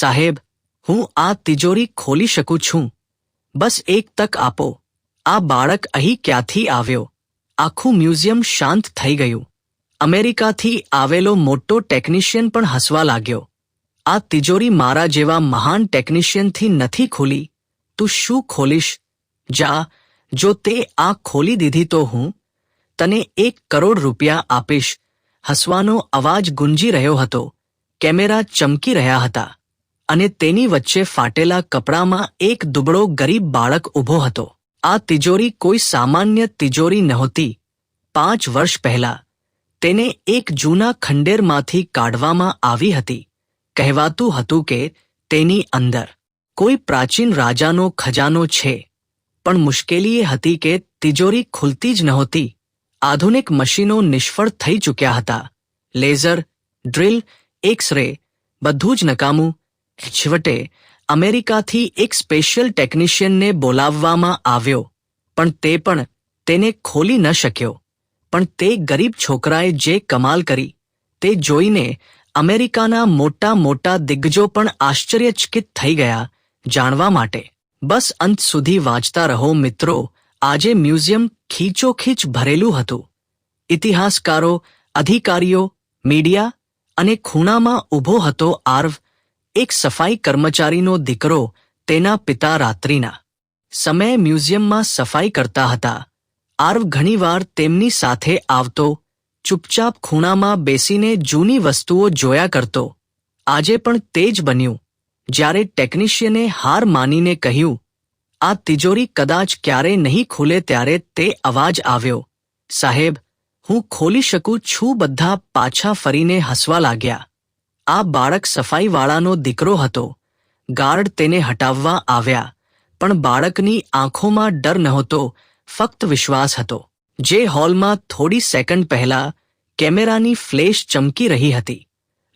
સાહેબ, હું આ તિજોરી ખોલી શકું છું. બસ એક તક આપો. આ બાળક અહીં ક્યાંથી આવ્યો? આખું મ્યુઝિયમ શાંત થઈ ગયું. અમેરિકાથી આવેલો મોટો ટેકનિશિયન પણ હસવા લાગ્યો. આ તિજોરી મારા જેવા મહાન ટેકનિશિયનથી નથી ખોલી. તું શું ખોલીશ? જા, જો તે આ ખોલી દીધી તો હું તને એક કરોડ રૂપિયા આપીશ. હસવાનો અવાજ ગુંજી રહ્યો હતો. કેમેરા ચમકી રહ્યા હતા. અને તેની વચ્ચે ફાટેલા કપડામાં એક દુબળો ગરીબ બાળક ઊભો હતો. આ તિજોરી કોઈ સામાન્ય તિજોરી નહોતી. પાંચ વર્ષ પહેલા, તેને એક જૂના ખંડેરમાંથી કાઢવામાં આવી હતી. કહેવાતું હતું કે તેની અંદર કોઈ પ્રાચીન રાજાનો ખજાનો છે, પણ મુશ્કેલી એ હતી કે તિજોરી ખુલતી જ નહોતી. આધુનિક મશીનો નિષ્ફળ થઈ ચૂક્યા હતા. લેઝર, ડ્રિલ એક્સ રે બધું જ નકામું છેવટે, અમેરિકાથી એક સ્પેશિયલ ટેકનિશિયનને બોલાવવામાં આવ્યો, પણ તે પણ તેને ખોલી ન શક્યો. પણ તે ગરીબ છોકરાએ જે કમાલ કરી, તે જોઈને અમેરિકાના મોટા મોટા દિગ્ગજો પણ આશ્ચર્યચકિત થઈ ગયા જાણવા માટે. બસ અંત સુધી વાંચતા રહો મિત્રો, આજે મ્યુઝિયમ ખીચોખીચ ભરેલું હતું. ઇતિહાસકારો, અધિકારીઓ, મીડિયા અને ખૂણામાં ઊભો હતો આર્વ એક સફાઈ કર્મચારીનો દીકરો તેના પિતા રાત્રિના સમયે મ્યુઝિયમમાં સફાઈ કરતા હતા. આર્વ ઘણીવાર તેમની સાથે આવતો, ચૂપચાપ ખૂણામાં બેસીને જૂની વસ્તુઓ જોયા કરતો. આજે પણ તે જ બન્યું. જ્યારે ટેકનિશિયને હાર માનીને કહ્યું, આ તિજોરી કદાચ ક્યારે નહીં ખુલે ત્યારે તે અવાજ આવ્યો. સાહેબ, હું ખોલી શકું છું? બધા પાછા ફરીને હસવા લાગ્યા. આ બાળક સફાઈવાળાનો દીકરો હતો. ગાર્ડ તેને હટાવવા આવ્યા, પણ બાળકની આંખોમાં ડર નહોતો, ફક્ત વિશ્વાસ હતો. જે હોલમાં થોડી સેકન્ડ પહેલા કેમેરાની ફ્લેશ ચમકી રહી હતી.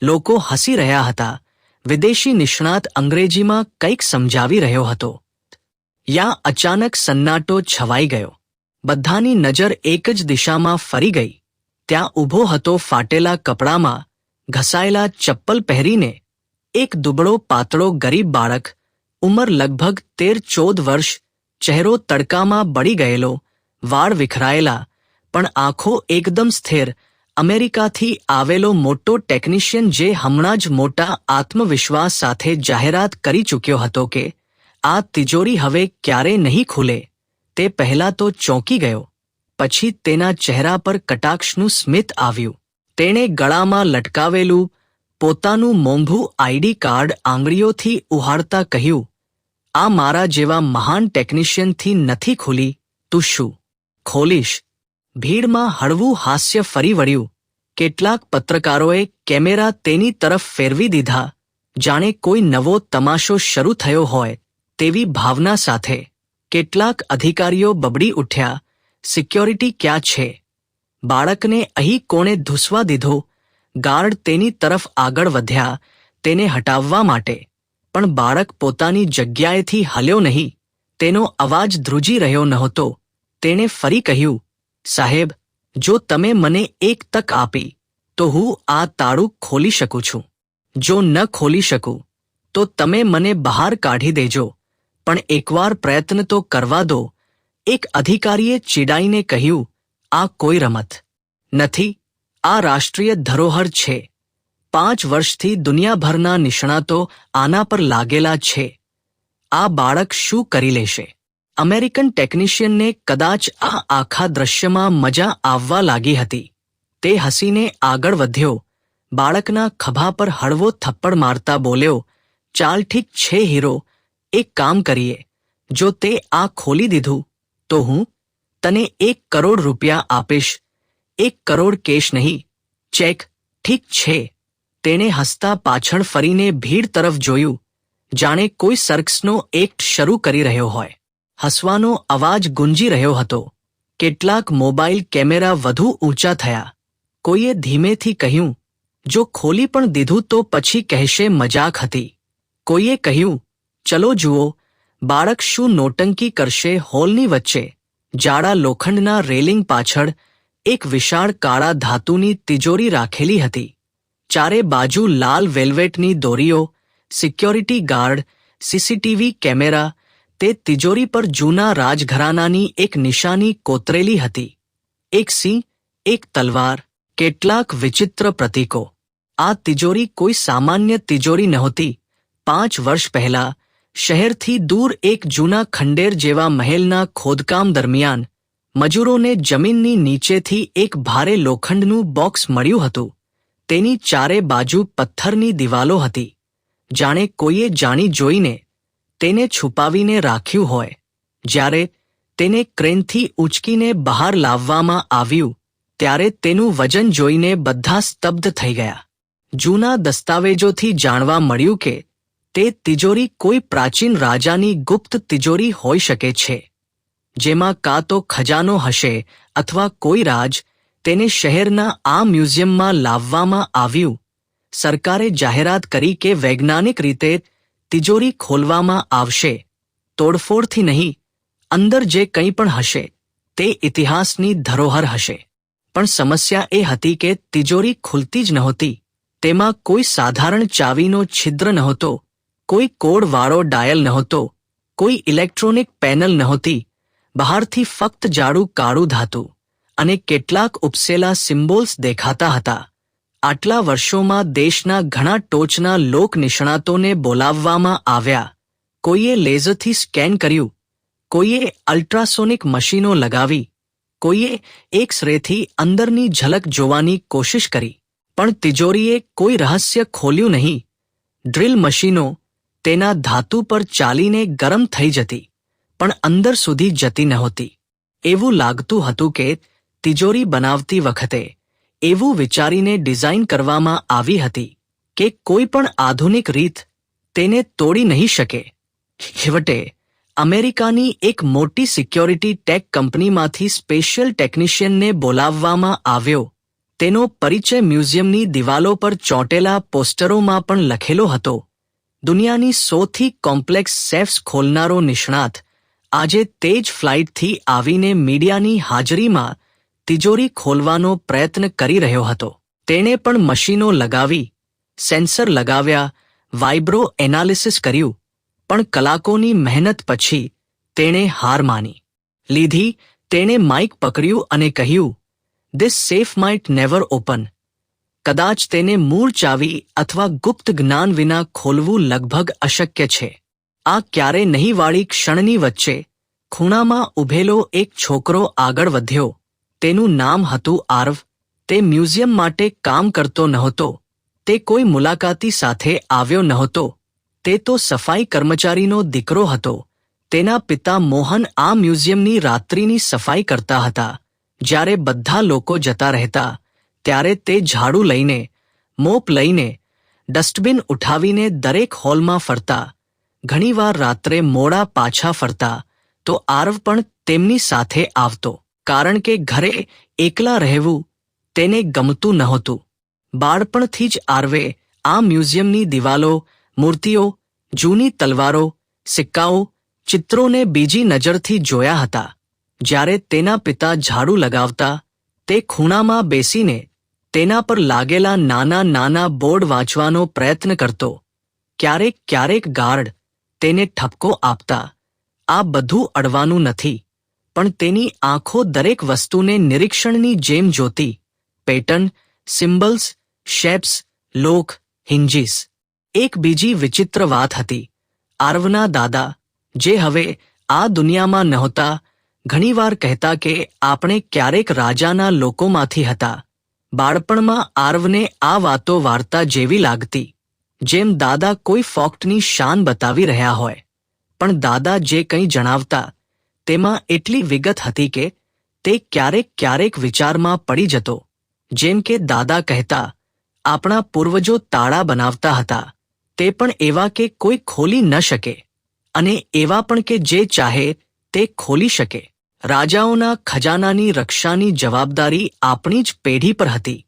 લોકો હસી રહ્યા હતા. વિદેશી નિષ્ણાત અંગ્રેજીમાં કંઈક સમજાવી રહ્યો હતો. યા અચાનક સન્નાટો છવાઈ ગયો. બધાની નજર એક જ દિશામાં ફરી ગઈ. ત્યાં ઊભો હતો ફાટેલા કપડામાં ઘસાયેલા ચપ્પલ પહેરીને એક દુબળો પાતળો ગરીબ બાળક ઉંમર લગભગ તેર ચૌદ વર્ષ ચહેરો તડકામાં બળી ગયેલો, વાળ વિખરાયેલા, પણ આંખો એકદમ સ્થિર, અમેરિકાથી આવેલો મોટો ટેકનિશિયન જે હમણાં જ મોટા આત્મવિશ્વાસ સાથે જાહેરાત કરી ચૂક્યો હતો કે આ તિજોરી હવે ક્યારે નહીં ખુલે, તે પહેલા તો ચોંકી ગયો, પછી તેના ચહેરા પર કટાક્ષનું સ્મિત આવ્યું. તેણે ગળામાં લટકાવેલું પોતાનું મોંઘું આઈડી કાર્ડ આંગળીઓથી ઉહાડતા કહ્યું, આ મારા જેવા મહાન ટેકનિશિયનથી નથી ખુલી, તું શું ખોલીશ? ભીડમાં હળવું હાસ્ય ફરી વળ્યું, કેટલાક પત્રકારોએ કેમેરા તેની તરફ ફેરવી દીધા, જાણે કોઈ નવો તમાશો શરૂ થયો હોય તેવી ભાવના સાથે. કેટલાક અધિકારીઓ બબડી ઉઠ્યા, સિક્યોરિટી ક્યાં છે? બાળકને અહીં કોણે ધૂસવા દીધો? ગાર્ડ તેની તરફ આગળ વધ્યા, તેને હટાવવા માટે. પણ બાળક પોતાની જગ્યાએથી હલ્યો નહીં. તેનો અવાજ ધ્રુજી રહ્યો નહોતો. તેણે ફરી કહ્યું, સાહેબ, જો તમે મને એક તક આપી, તો હું આ તાળું ખોલી શકું છું. જો ન ખોલી શકું, તો તમે મને બહાર કાઢી દેજો. પણ એકવાર પ્રયત્ન તો કરવા દો. એક અધિકારીએ ચીડાઈને કહ્યું આ કોઈ રમત નથી. આ રાષ્ટ્રીય ધરોહર છે. પાંચ વર્ષથી દુનિયાભરના નિષ્ણાતો આના પર લાગેલા છે. આ બાળક શું કરી લેશે? અમેરિકન ટેકનિશિયનને કદાચ આ આખા દ્રશ્યમાં મજા આવવા લાગી હતી. તે હસીને આગળ વધ્યો. બાળકના ખભા પર હળવો થપ્પડ મારતા બોલ્યો, ચાલ ઠીક છે, હીરો. એક કામ કરીએ. જો તે આ ખોલી દીધું, તો હું તને એક કરોડ રૂપિયા આપીશ. એક કરોડ કેશ નહીં, ચેક ઠીક છે. તેણે હસતા પાછળ ફરીને ભીડ તરફ જોયું. જાણે કોઈ સર્કસનો એક્ટ શરૂ કરી રહ્યો હોય. હસવાનો અવાજ ગુંજી રહ્યો હતો. કેટલાક મોબાઈલ કેમેરા વધુ ઊંચા થયા. કોઈએ ધીમેથી કહ્યું, જો ખોલી પણ દીધું તો પછી કહેશે મજાક હતી. કોઈએ કહ્યું, ચલો જુઓ, બાળક શું નોટંકી કરશે હોલની વચ્ચે. જાડા લોખંડના રેલિંગ પાછળ એક વિશાળ કાળા ધાતુની તિજોરી રાખેલી હતી. ચારે બાજુ લાલ વેલ્વેટની દોરીઓ, સિક્યોરિટી ગાર્ડ, સીસીટીવી કેમેરા, તે તિજોરી પર જૂના રાજઘરાનાની એક નિશાની કોતરેલી હતી. એક સિંહ, એક તલવાર, કેટલાક વિચિત્ર પ્રતીકો. આ તિજોરી કોઈ સામાન્ય તિજોરી નહોતી. પાંચ વર્ષ પહેલા શહેરથી દૂર એક જૂના ખંડેર જેવા મહેલના ખોદકામ દરમિયાન મજૂરોને જમીનની નીચેથી એક ભારે લોખંડનું બોક્સ મળ્યું હતું. તેની ચારે બાજુ પથ્થરની દિવાલો હતી. જાણે કોઈએ જાણી જોઈને તેને છુપાવીને રાખ્યું હોય. જ્યારે તેને ક્રેનથી ઉંચકીને બહાર લાવવામાં આવ્યું, ત્યારે તેનું વજન જોઈને બધા સ્તબ્ધ થઈ ગયા. જૂના દસ્તાવેજોથી જાણવા મળ્યું કે તે તિજોરી કોઈ પ્રાચીન રાજાની ગુપ્ત તિજોરી હોઈ શકે છે, જેમાં કાં તો ખજાનો હશે અથવા કોઈ રાજ તેને શહેરના આ મ્યુઝિયમમાં લાવવામાં આવ્યું. સરકારે જાહેરાત કરી કે વૈજ્ઞાનિક રીતે તિજોરી ખોલવામાં આવશે. તોડફોડથી નહીં, અંદર જે કંઈ પણ હશે, તે ઇતિહાસની ધરોહર હશે. પણ સમસ્યા એ હતી કે તિજોરી ખુલતી જ નહોતી. તેમાં કોઈ સાધારણ ચાવીનો છિદ્ર નહોતો. કોઈ કોડવાળો ડાયલ નહોતો, કોઈ ઇલેક્ટ્રોનિક પેનલ નહોતી, બહારથી ફક્ત જાડું કાળું ધાતુ અને કેટલાક ઉપસેલા સિમ્બોલ્સ દેખાતા હતા. આટલા વર્ષોમાં દેશના ઘણા ટોચના લોક નિષ્ણાતોને બોલાવવામાં આવ્યા. કોઈએ લેઝરથી સ્કેન કર્યું, કોઈએ અલ્ટ્રાસોનિક મશીનો લગાવી, કોઈએ એક્સ રેથી અંદરની ઝલક જોવાની કોશિશ કરી. પણ તિજોરીએ કોઈ રહસ્ય ખોલ્યું નહીં. ડ્રિલ મશીનો તેના ધાતુ પર ચાલીને ગરમ થઈ જતી, પણ અંદર સુધી જતી નહોતી એવું લાગતું હતું કે તિજોરી બનાવતી વખતે એવું વિચારીને ડિઝાઇન કરવામાં આવી હતી કે કોઈ પણ આધુનિક રીત તેને તોડી નહીં શકે. છેવટે, અમેરિકાની એક મોટી સિક્યોરિટી ટેક કંપનીમાંથી સ્પેશિયલ ટેકનિશિયનને બોલાવવામાં આવ્યો. તેનો પરિચય મ્યુઝિયમની દિવાલો પર ચોંટેલા પોસ્ટરોમાં પણ લખેલો હતો. દુનિયાની સૌથી કોમ્પ્લેક્સ સેફ્સ ખોલનારો નિષ્ણાત આજે તે જ ફ્લાઇટથી આવીને મીડિયાની હાજરીમાં તિજોરી ખોલવાનો પ્રયત્ન કરી રહ્યો હતો. તેણે પણ મશીનો લગાવી, સેન્સર લગાવ્યા, વાઇબ્રો એનાલિસિસ કર્યું, પણ કલાકોની મહેનત પછી તેણે હાર માની. લીધી, તેણે માઇક પકડ્યું અને કહ્યું this safe might never open કદાચ તેને મૂળ ચાવી અથવા ગુપ્ત જ્ઞાન વિના ખોલવું લગભગ અશક્ય છે. આ ક્યારે નહીં વાળી ક્ષણની વચ્ચે ખૂણામાં ઊભેલો એક છોકરો આગળ વધ્યો. તેનું નામ હતું આર્વ. તે મ્યુઝિયમ માટે કામ કરતો નહોતો. તે કોઈ મુલાકાતી સાથે આવ્યો નહોતો. તે તો સફાઈ કર્મચારીનો દીકરો હતો. તેના પિતા મોહન આ મ્યુઝિયમની રાત્રિની સફાઈ કરતા હતા. જ્યારે બધા લોકો જતા રહેતા. ત્યારે તે ઝાડુ લઈને, મોપ લઈને, ડસ્ટબિન ઉઠાવીને દરેક હોલમાં ફરતા, ઘણીવાર રાત્રે મોડા પાછા ફરતા, તો આરવ પણ તેમની સાથે આવતો. કારણ કે ઘરે એકલા રહેવું તેને ગમતું નહોતું બાળપણથી જ આરવે આ મ્યુઝિયમની દિવાલો, મૂર્તિઓ, જૂની તલવારો, સિક્કાઓ, ચિત્રોને બીજી નજરથી જોયા હતા. જ્યારે તેના પિતા ઝાડુ લગાવતા, તે ખૂણામાં બેસીને તેના પર લાગેલા નાના નાના બોર્ડ વાંચવાનો પ્રયત્ન કરતો. ક્યારેક ક્યારેક ગાર્ડ તેને ઠપકો આપતા. આ બધું અડવાનું નથી. પણ તેની આંખો દરેક વસ્તુને નિરીક્ષણની જેમ જોતી. Pattern, symbols, shapes, lock hinges એક બીજી વિચિત્ર વાત હતી. આર્વના દાદા, જે હવે આ દુનિયામાં નહોતા, ઘણીવાર કહેતા કે આપણે ક્યારેક રાજાના લોકોમાંથી હતા. બાળપણમાં આર્વને આ વાતો વાર્તા જેવી લાગતી, જેમ દાદા કોઈ ફોક્ટની શાન બતાવી રહ્યા હોય. પણ દાદા જે કંઈ જણાવતા, તેમાં એટલી વિગત હતી કે, તે ક્યારેક ક્યારેક વિચારમાં પડી જતો, જેમ કે દાદા કહેતા, આપણા પૂર્વજો તાળા બનાવતા હતા, તે પણ એવા કે કોઈ ખોલી ન શકે, અને એવા પણ કે જે ચાહે તે ખોલી શકે. રાજાઓના ખજાનાની રક્ષાની જવાબદારી આપણી જ પેઢી પર હતી.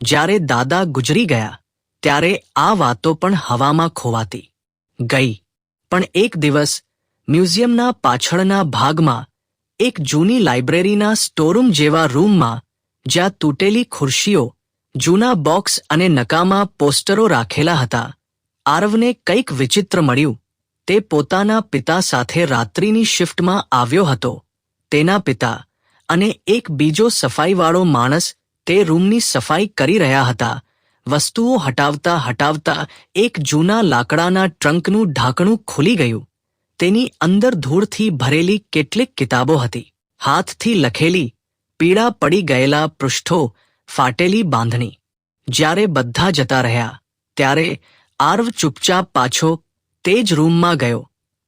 જ્યારે દાદા ગુજરી ગયા, ત્યારે આ વાતો પણ હવામાં ખોવાતી. ગઈ. પણ એક દિવસ, મ્યુઝિયમના પાછળના ભાગમાં, એક જૂની લાઇબ્રેરીના સ્ટોરૂમ જેવા રૂમમાં, જ્યાં તૂટેલી ખુરશીઓ, જૂના બોક્સ અને નકામા પોસ્ટરો રાખેલા હતા, આરવને કંઈક વિચિત્ર મળ્યું. તે પોતાના પિતા સાથે રાત્રિની શિફ્ટમાં આવ્યો હતો. તેના પિતા અને એક બીજો સફાઈવાળો માણસ તે રૂમની સફાઈ કરી રહ્યા હતા. વસ્તુઓ હટાવતા હટાવતા એક જૂના લાકડાના ટ્રંકનું ઢાંકણું ખુલી ગયું. તેની અંદર ધૂળથી ભરેલી કેટલીક કિતાબો હતી. હાથથી લખેલી, પીળા પડી ગયેલા પૃષ્ઠો ફાટેલી બાંધણી. જ્યારે બધા જતા રહ્યા, ત્યારે આર્વ ચૂપચાપ પાછો તે જ રૂમમાં ગયો.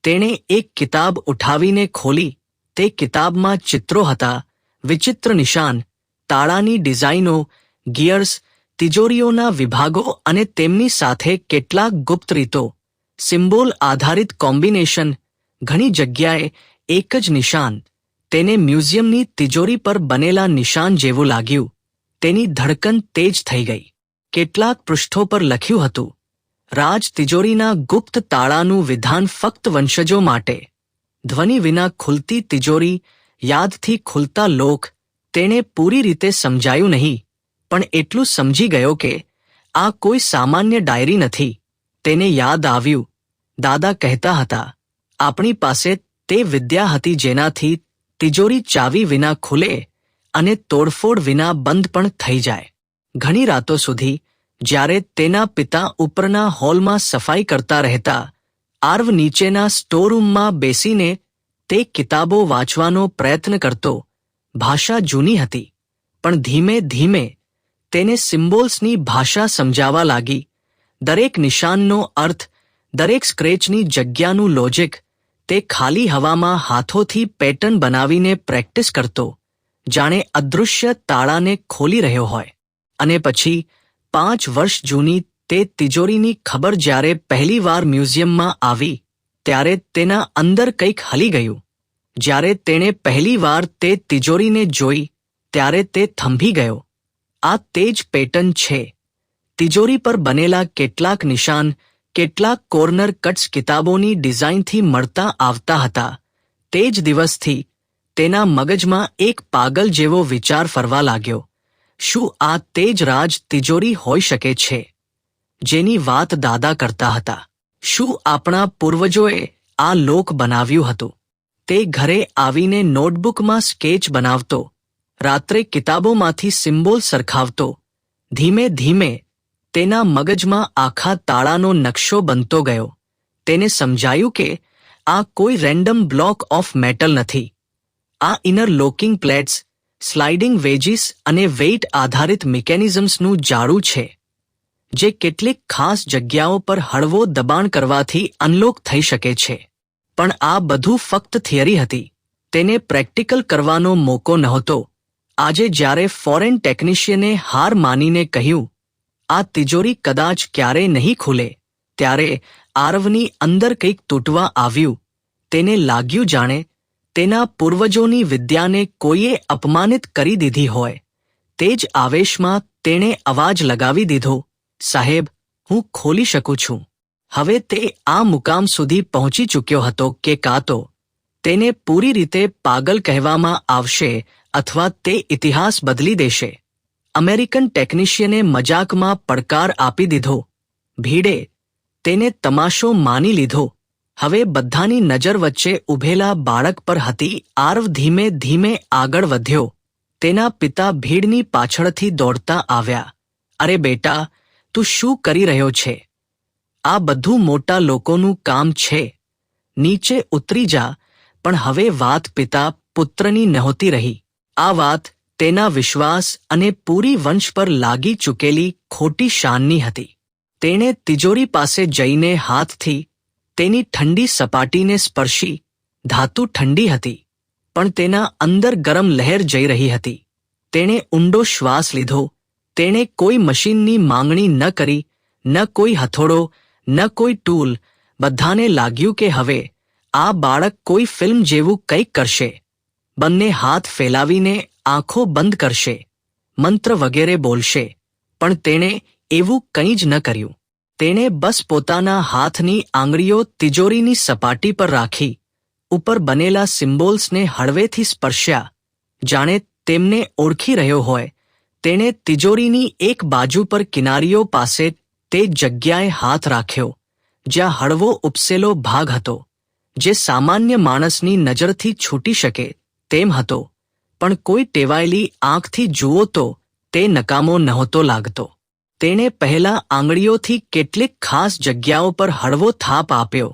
તેણે એક કિતાબ ઉઠાવીને ખોલી તે કિતાબમાં ચિત્રો હતા. વિચિત્ર નિશાન, તાળાની ડિઝાઇનો, ગિયર્સ, તિજોરીઓના વિભાગો અને તેમની સાથે કેટલાક ગુપ્ત રીતો. સિમ્બોલ આધારિત કોમ્બિનેશન, ઘણી જગ્યાએ એક જ નિશાન. તેને મ્યુઝિયમની તિજોરી પર બનેલા નિશાન જેવું લાગ્યું. તેની ધડકન તેજ થઈ ગઈ. કેટલાક પૃષ્ઠો પર લખ્યું હતું, રાજ તિજોરીના ગુપ્ત તાળાનું વિધાન ફક્ત વંશજો માટે. ધ્વનિ વિના ખુલતી તિજોરી, યાદથી ખુલતા લોક, તેણે પૂરી રીતે સમજાયું નહીં. પણ એટલું સમજી ગયો કે, આ કોઈ સામાન્ય ડાયરી નથી. તેને યાદ આવ્યું. દાદા કહેતા હતા, આપણી પાસે તે વિદ્યા હતી જેનાથી તિજોરી ચાવી વિના ખુલે અને તોડફોડ વિના બંધ પણ થઈ જાય. ઘણી રાતો સુધી, જ્યારે તેના પિતા ઉપરના હોલમાં સફાઈ કરતા રહેતા આર્વ નીચેના સ્ટોરૂમમાં બેસીને તે કિતાબો વાંચવાનો પ્રયત્ન કરતો. ભાષા જૂની હતી, પણ ધીમે ધીમે તેને સિમ્બોલ્સની ભાષા સમજાવા લાગી. દરેક નિશાનનો અર્થ, દરેક સ્ક્રેચની જગ્યાનું લોજિક, તે ખાલી હવામાં હાથોથી પેટર્ન બનાવીને પ્રેક્ટિસ કરતો, જાણે અદૃશ્ય તાળાને ખોલી રહ્યો હોય. અને પછી પાંચ વર્ષ જૂની તે તિજોરીની ખબર જ્યારે પહેલીવાર મ્યુઝિયમમાં આવી, ત્યારે તેના અંદર કંઈક હલી ગયું. જ્યારે તેણે પહેલીવાર તે તિજોરીને જોઈ, ત્યારે તે થંભી ગયો. આ તે જ પેટર્ન છે. તિજોરી પર બનેલા કેટલાક નિશાન, કેટલાક કોર્નર કટ્સ કિતાબોની ડિઝાઇનથી મળતા આવતા હતા. તે જ દિવસથી, તેના મગજમાં એક પાગલ જેવો વિચાર ફરવા લાગ્યો. શું આ તે જ રાજ તિજોરી હોઈ શકે છે? જેની વાત દાદા કરતા હતા. શું આપણા પૂર્વજોએ આ લોક બનાવ્યું હતું? તે ઘરે આવીને નોટબુકમાં સ્કેચ બનાવતો, રાત્રે કિતાબોમાંથી સિમ્બોલ સરખાવતો, ધીમે ધીમે તેના મગજમાં આખા તાળાનો નકશો બનતો ગયો. તેને સમજાયું કે આ કોઈ રેન્ડમ બ્લોક ઓફ મેટલ નથી. આ inner locking plates, sliding wedges અને વેઇટ આધારિત મિકેનિઝમ્સનું જાળું છે. જે કેટલીક ખાસ જગ્યાઓ પર હળવો દબાણ કરવાથી અનલોક થઈ શકે છે. પણ આ બધું ફક્ત થિયરી હતી. તેને પ્રેક્ટિકલ કરવાનો મોકો નહોતો. આજે જ્યારે ફોરેન ટેકનિશિયને હાર માનીને કહ્યું, આ તિજોરી કદાચ ક્યારેય નહીં ખુલે, ત્યારે આરવની અંદર કંઈક તૂટવા આવ્યું. તેને લાગ્યું જાણે, તેના પૂર્વજોની વિદ્યાને કોઈએ અપમાનિત કરી દીધી હોય. તે જ આવેશમાં તેણે અવાજ લગાવી દીધો. સાહેબ, હું ખોલી શકું છું. હવે તે આ મુકામ સુધી પહોંચી ચૂક્યો હતો કે કાં તો તેને પૂરી રીતે પાગલ કહેવામાં આવશે અથવા તે ઇતિહાસ બદલી દેશે. અમેરિકન ટેકનિશિયને મજાકમાં પડકાર આપી દીધો. ભીડે તેને તમાશો માની લીધો. હવે બધાની નજર વચ્ચે ઊભેલા બાળક પર હતી આર્વ ધીમે ધીમે આગળ વધ્યો. તેના પિતા ભીડની પાછળથી દોડતા આવ્યા. અરે બેટા તું શું કરી રહ્યો છે? આ બધું મોટા લોકોનું કામ છે. નીચે ઉતરી જા, પણ હવે વાત પિતા પુત્રની નહોતી રહી. આ વાત તેના વિશ્વાસ અને પૂરી વંશ પર લાગી ચૂકેલી ખોટી શાનની હતી. તેણે તિજોરી પાસે જઈને હાથથી તેની ઠંડી સપાટીને સ્પર્શી. ધાતુ ઠંડી હતી, પણ તેના અંદર ગરમ લહેર જઈ રહી હતી. તેણે ઊંડો શ્વાસ લીધો. તેણે કોઈ મશીનની માંગણી ન કરી, ન કોઈ હથોડો, ન કોઈ ટૂલ. બધાને લાગ્યું કે હવે આ બાળક કોઈ ફિલ્મ જેવું કંઈક કરશે. બંને હાથ ફેલાવીને આંખો બંધ કરશે, મંત્ર વગેરે બોલશે. પણ તેણે એવું કંઈ જ ન કર્યું. તેણે બસ પોતાના હાથની આંગળીઓ તિજોરીની સપાટી પર રાખી, ઉપર બનેલા સિમ્બોલ્સને હળવેથી સ્પર્શ્યા. જાણે તેમને ઓળખી રહ્યો હોય તેણે તિજોરીની એક બાજુ પર કિનારીઓ પાસે તે જગ્યાએ હાથ રાખ્યો, જ્યાં હળવો ઉપસેલો ભાગ હતો, જે સામાન્ય માણસની નજરથી છૂટી શકે તેમ હતો, પણ કોઈ ટેવાયેલી આંખથી જુઓ તો તે નકામો નહોતો લાગતો. તેણે પહેલા આંગળીઓથી કેટલીક ખાસ જગ્યાઓ પર હળવો થાપ આપ્યો.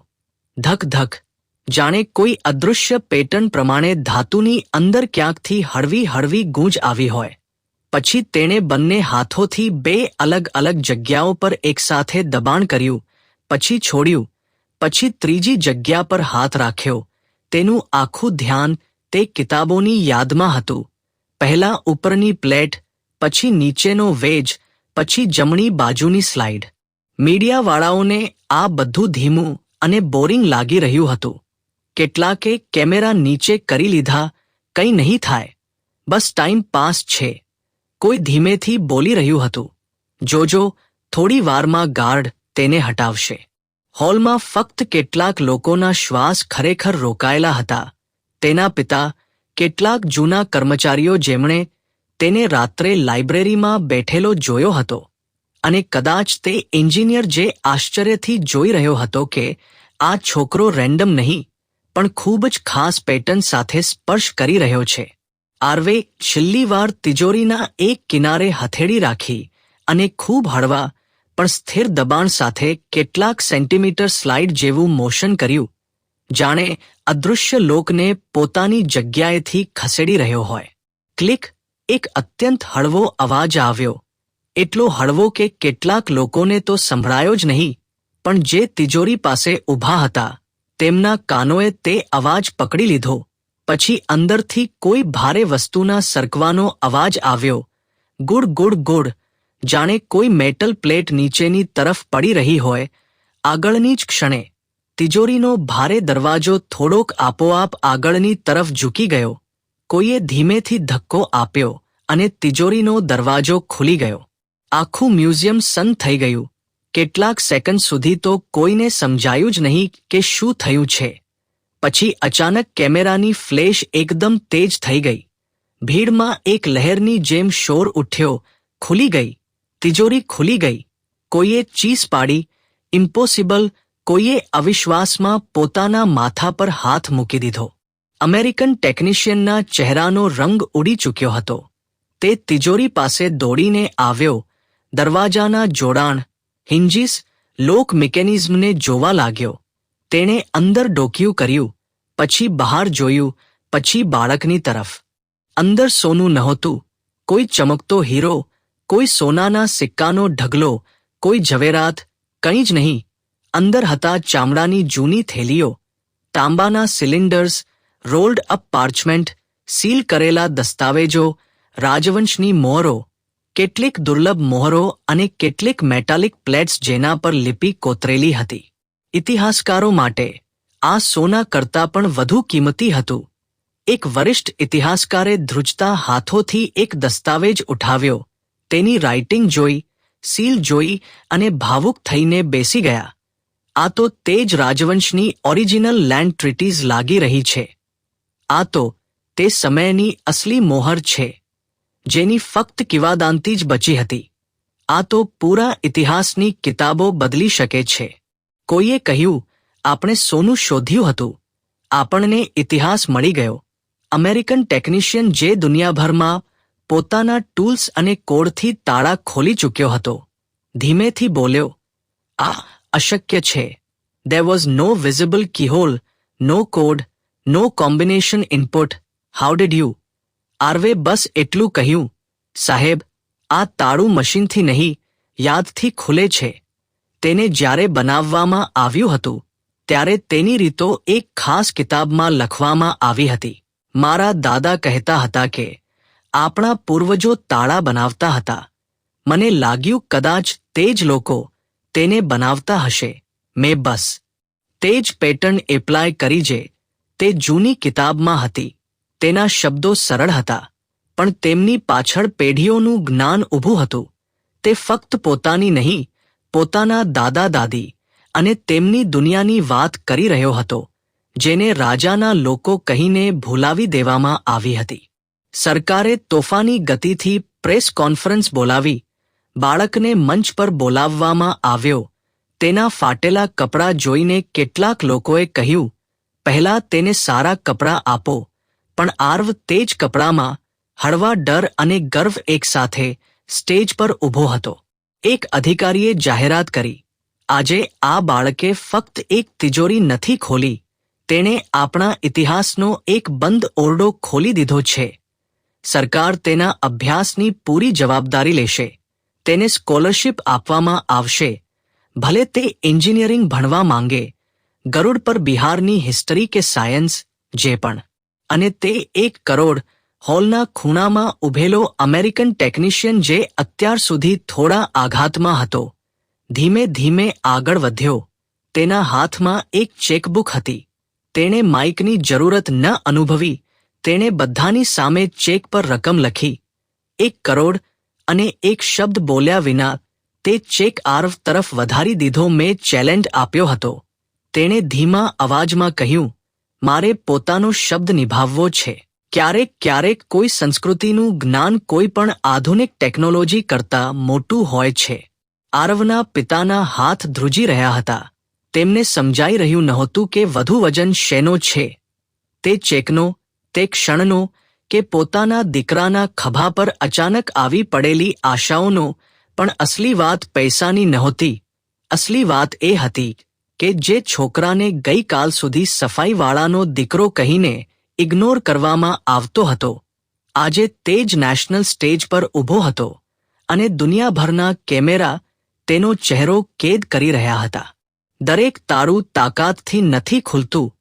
ધક ધક, જાણે કોઈ અદૃશ્ય પેટર્ન પ્રમાણે ધાતુની અંદર ક્યાંકથી હળવી હળવી ગૂંજ આવી હોય. પછી તેણે બંને હાથોથી બે અલગ અલગ જગ્યાઓ પર એકસાથે દબાણ કર્યું, પછી છોડ્યું, પછી ત્રીજી જગ્યા પર હાથ રાખ્યો. તેનું આખું ધ્યાન તે કિતાબોની યાદમાં હતું. પહેલા ઉપરની પ્લેટ, પછી નીચેનો વેજ, પછી જમણી બાજુની સ્લાઇડ. મીડિયાવાળાઓને આ બધું ધીમું અને બોરિંગ લાગી રહ્યું હતું. કેટલાકે કેમેરા નીચે કરી લીધા, કંઈ નહીં થાય. બસ ટાઈમ પાસ છે. કોઈ ધીમેથી બોલી રહ્યું હતું. જોજો, થોડી વારમાં ગાર્ડ તેને હટાવશે. હોલમાં ફક્ત કેટલાક લોકોના શ્વાસ ખરેખર રોકાયેલા હતા. તેના પિતા, કેટલાક જૂના કર્મચારીઓ જેમણે તેને રાત્રે લાઇબ્રેરીમાં બેઠેલો જોયો હતો. અને કદાચ તે એન્જિનિયર જે આશ્ચર્યથી જોઈ રહ્યો હતો કે આ છોકરો રેન્ડમ નહીં, પણ ખૂબ જ ખાસ પેટર્ન સાથે સ્પર્શ કરી રહ્યો છે. આર્વે છેલ્લી વાર તિજોરીના એક કિનારે હથેળી રાખી અને ખૂબ હળવા, પણ સ્થિર દબાણ સાથે કેટલાક સેન્ટીમીટર સ્લાઇડ જેવું મોશન કર્યું. જાણે અદૃશ્ય લોકને પોતાની જગ્યાએથી ખસેડી રહ્યો હોય. ક્લિક, એક અત્યંત હળવો અવાજ આવ્યો. એટલો હળવો કે કેટલાક લોકોને તો સંભળાયો જ નહીં, પણ જે તિજોરી પાસે ઊભા હતા, તેમના કાનોએ તે અવાજ પકડી લીધો. પછી અંદરથી કોઈ ભારે વસ્તુના સરકવાનો અવાજ આવ્યો. Good good good. જાણે કોઈ મેટલ પ્લેટ નીચેની તરફ પડી રહી હોય. આગળની જ ક્ષણે તિજોરીનો ભારે દરવાજો થોડોક આપોઆપ આગળની તરફ ઝૂકી ગયો. કોઈએ ધીમેથી ધક્કો આપ્યો અને તિજોરીનો દરવાજો ખુલી ગયો. આખું મ્યુઝિયમ સન થઈ ગયું. કેટલાક સેકન્ડ સુધી તો કોઈને સમજાયું જ નહીં કે શું થયું છે. પછી અચાનક કેમેરાની ફ્લેશ એકદમ તેજ થઈ ગઈ. ભીડમાં એક લહેરની જેમ શોર ઉઠ્યો, ખુલી ગઈ, તિજોરી ખુલી ગઈ. કોઈએ ચીસ પાડી, ઇમ્પોસિબલ, કોઈએ અવિશ્વાસમાં પોતાના માથા પર હાથ મૂકી દીધો. અમેરિકન ટેકનિશિયનના ચહેરાનો રંગ ઉડી ચૂક્યો હતો. તે તિજોરી પાસે દોડીને આવ્યો, દરવાજાના જોડાણ હિન્જીસ લોક મિકેનિઝમને જોવા લાગ્યો. તેણે અંદર ડોકિયું કર્યું, પછી બહાર જોયું, પછી બાળકની તરફ. અંદર સોનું નહોતું, કોઈ ચમકતો હીરો, કોઈ સોનાના સિક્કાનો ઢગલો, કોઈ ઝવેરાત, કંઈ જ નહીં. અંદર હતા ચામડાની જૂની થેલીઓ, તાંબાના cylinders, rolled up parchment, seal કરેલા દસ્તાવેજો, રાજવંશની મોહરો, કેટલીક દુર્લભ મોહરો અને કેટલીક મેટાલિક પ્લેટ્સ જેના પર લિપિ કોતરેલી હતી. ઇતિહાસકારો માટે આ સોના કરતાં પણ વધુ કિંમતી હતું. એક વરિષ્ઠ ઇતિહાસકારે ધ્રુજતા હાથોથી એક દસ્તાવેજ ઉઠાવ્યો. તેની રાઇટિંગ જોઈ, સીલ જોઈ અને ભાવુક થઈને બેસી ગયા. આ તો તે જ રાજવંશની ઓરિજિનલ લેન્ડ ટ્રીટીઝ લાગી રહી છે. આ તો તે સમયની અસલી મોહર છે, જેની ફક્ત કિવાદાંતી જ બચી હતી. આ તો પૂરા ઇતિહાસની કિતાબો બદલી શકે છે. કોઈએ કહ્યું, આપણે સોનું શોધ્યું હતું. આપણને ઇતિહાસ મળી ગયો. અમેરિકન ટેકનિશિયન જે દુનિયાભરમાં પોતાના ટૂલ્સ અને કોડથી તાળા ખોલી ચૂક્યો હતો, ધીમેથી બોલ્યો, આ અશક્ય છે. There was no visible keyhole no code no combination input how did you આર્વે બસ એટલું કહ્યું, સાહેબ, આ તાળું મશીનથી નહીં, યાદથી ખુલે છે. તેને જ્યારે બનાવવામાં આવ્યું હતું, ત્યારે તેની રીતો એક ખાસ કિતાબમાં લખવામાં આવી હતી. મારા દાદા કહેતા હતા કે, આપણા પૂર્વજો તાળા બનાવતા હતા. મને લાગ્યું કદાચ તે જ લોકો તેને બનાવતા હશે. મેં બસ તે જ પેટર્ન એપ્લાય કરી જે તે જૂની કિતાબમાં હતી. તેના શબ્દો સરળ હતા, પણ તેમની પાછળ પેઢીઓનું જ્ઞાન ઊભું હતું. તે ફક્ત પોતાની નહીં પોતાના દાદા દાદી અને તેમની દુનિયાની વાત કરી રહ્યો હતો, જેને રાજાના લોકો કહીને ભૂલાવી દેવામાં આવી હતી. સરકારે તોફાની ગતિથી પ્રેસ કોન્ફરન્સ બોલાવી, બાળકને મંચ પર બોલાવવામાં આવ્યો, તેના ફાટેલા કપડાં જોઈને કેટલાક લોકોએ કહ્યું, પહેલા તેને સારા કપડાં આપો, પણ આર્વ તે જ કપડામાં હળવા ડર અને ગર્વ એકસાથે સ્ટેજ પર ઊભો હતો. એક અધિકારીએ જાહેરાત કરી. આજે આ બાળકે ફક્ત એક તિજોરી નથી ખોલી, તેણે આપણા ઇતિહાસનો એક બંધ ઓરડો ખોલી દીધો છે. સરકાર તેના અભ્યાસની પૂરી જવાબદારી લેશે. તેને સ્કોલરશિપ આપવામાં આવશે. ભલે તે એન્જિનિયરિંગ ભણવા માંગે, ગરુડ પર બિહારની હિસ્ટરી કે સાયન્સ, જે પણ. અને તે એક કરોડ હોલના ખૂણામાં ઊભેલો અમેરિકન ટેકનિશિયન જે અત્યાર સુધી થોડા આઘાતમાં હતો, ધીમે ધીમે આગળ વધ્યો. તેના હાથમાં એક ચેકબુક હતી. તેણે માઇકની જરૂરત ન અનુભવી, તેણે બધાની સામે ચેક પર રકમ લખી. એક કરોડ અને એક શબ્દ બોલ્યા વિના તે ચેક આર્વ તરફ વધારી દીધો મેં ચેલેન્જ આપ્યો હતો. તેણે ધીમા અવાજમાં કહ્યું, મારે પોતાનો શબ્દ નિભાવવો છે. ક્યારેક ક્યારેક કોઈ સંસ્કૃતિનું જ્ઞાન કોઈ પણ આધુનિક ટેકનોલોજી કરતાં મોટું હોય છે. આરવના પિતાના હાથ ધ્રુજી રહ્યા હતા. તેમને સમજાઈ રહ્યું નહોતું કે વધુ વજન શેનો છે. તે ચેકનો, તે ક્ષણનો કે પોતાના દીકરાના ખભા પર અચાનક આવી પડેલી આશાઓનો પણ અસલી વાત પૈસાની નહોતી. અસલી વાત એ હતી કે જે છોકરાને ગઈકાલ સુધી સફાઈવાળાનો દીકરો કહીને ઇગ્નોર કરવામાં આવતો હતો. આજે તે જ નેશનલ સ્ટેજ પર ઊભો હતો અને દુનિયાભરના કેમેરા તેનો ચહેરો કેદ કરી રહ્યા હતા. દરેક તાળું તાકાતથી નથી ખુલતું.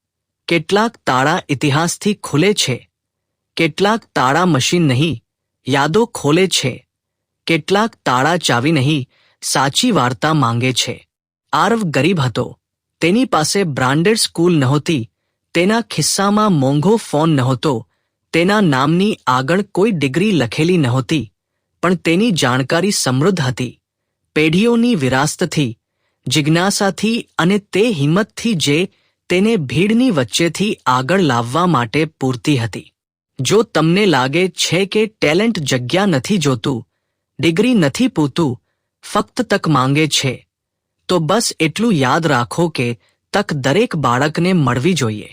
કેટલાક તાળા ઇતિહાસથી ખુલે છે. કેટલાક તાળા મશીન નહીં, યાદો ખોલે છે. કેટલાક તાળા ચાવી નહીં, સાચી વાર્તા માંગે છે. આરવ ગરીબ હતો. તેની પાસે બ્રાન્ડેડ સ્કૂલ નહોતી તેના ખિસ્સામાં મોંઘો ફોન નહોતો. તેના નામની આગળ કોઈ ડિગ્રી લખેલી નહોતી, પણ તેની જાણકારી સમૃદ્ધ હતી. પેઢીઓની વિરાસતથી જિજ્ઞાસાથી અને તે હિંમતથી જે તેને ભીડની વચ્ચેથી આગળ લાવવા માટે પૂરતી હતી. જો તમને લાગે છે કે ટેલેન્ટ જગ્યા નથી જોતું, ડિગ્રી નથી પૂતું ફક્ત તક માંગે છે, તો બસ એટલું યાદ રાખો કે તક દરેક બાળકને મળવી જોઈએ.